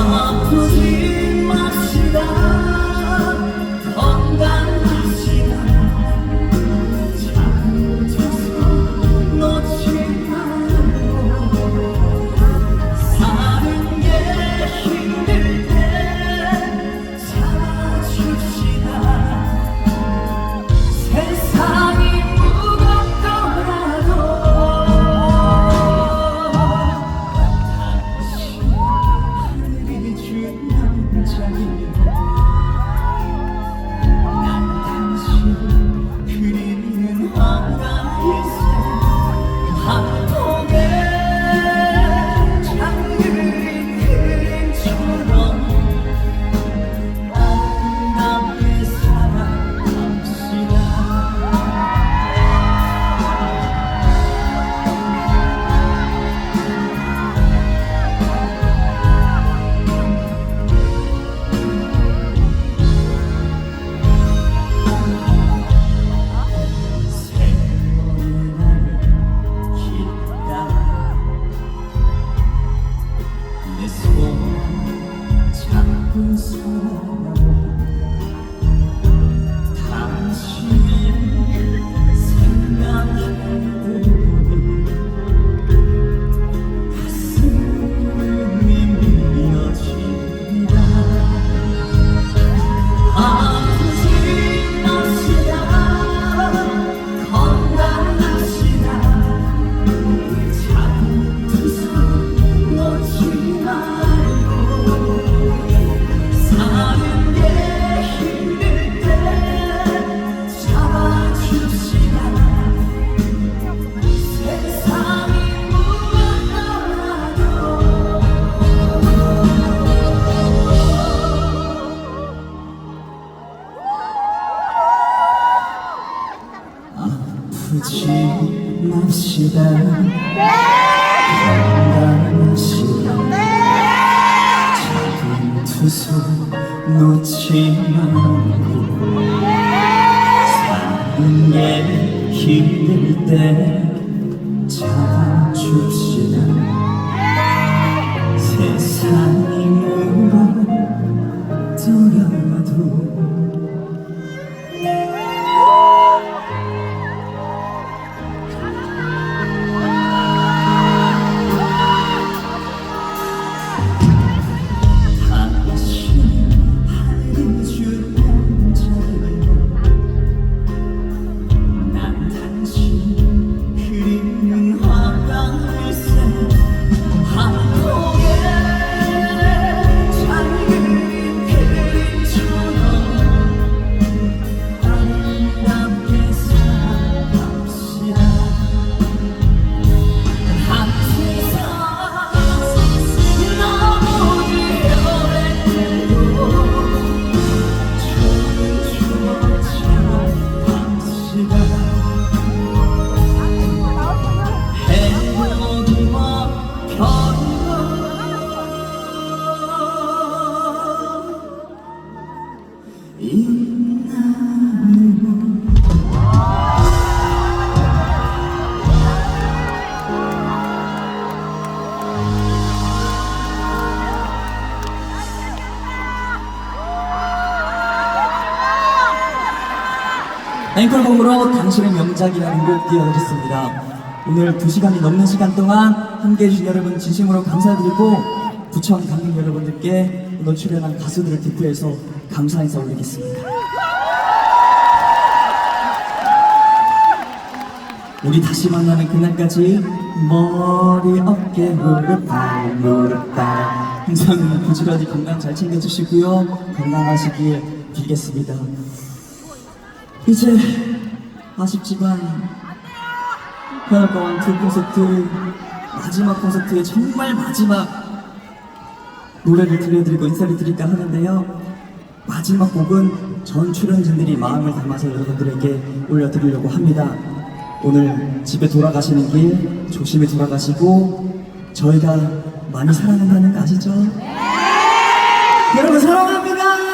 아프지 맙시다 Hình 아프지 맙시다. 건강하시다. 작은 투소 놓지 말고 사는 게 힘들 때 잡아줍시다. 세상이 무엇더라도 앵콜곡으로 당신의 명작이라는 곡 띄워드렸습니다. 오늘 2시간이 넘는 시간 동안 함께 해 주신 여러분 진심으로 감사드리고 부천 관객 여러분들께 오늘 출연한 가수들을 대표해서 감사 인사 올리겠습니다. 우리 다시 만나는 그날까지 머리, 어깨, 무릎, 발, 무릎, 발 항상 부지런히 건강 잘 챙겨주시고요. 건강하시길 빌겠습니다. 이제 아쉽지만 현악가왕 두 콘서트 마지막 콘서트의 정말 마지막 노래를 들려드리고 인사를 드릴까 하는데요. 마지막 곡은 전 출연진들이 마음을 담아서 여러분들에게 올려드리려고 합니다. 오늘 집에 돌아가시는 길 조심히 돌아가시고 저희가 많이 사랑한다는 거 아시죠? 여러분 사랑합니다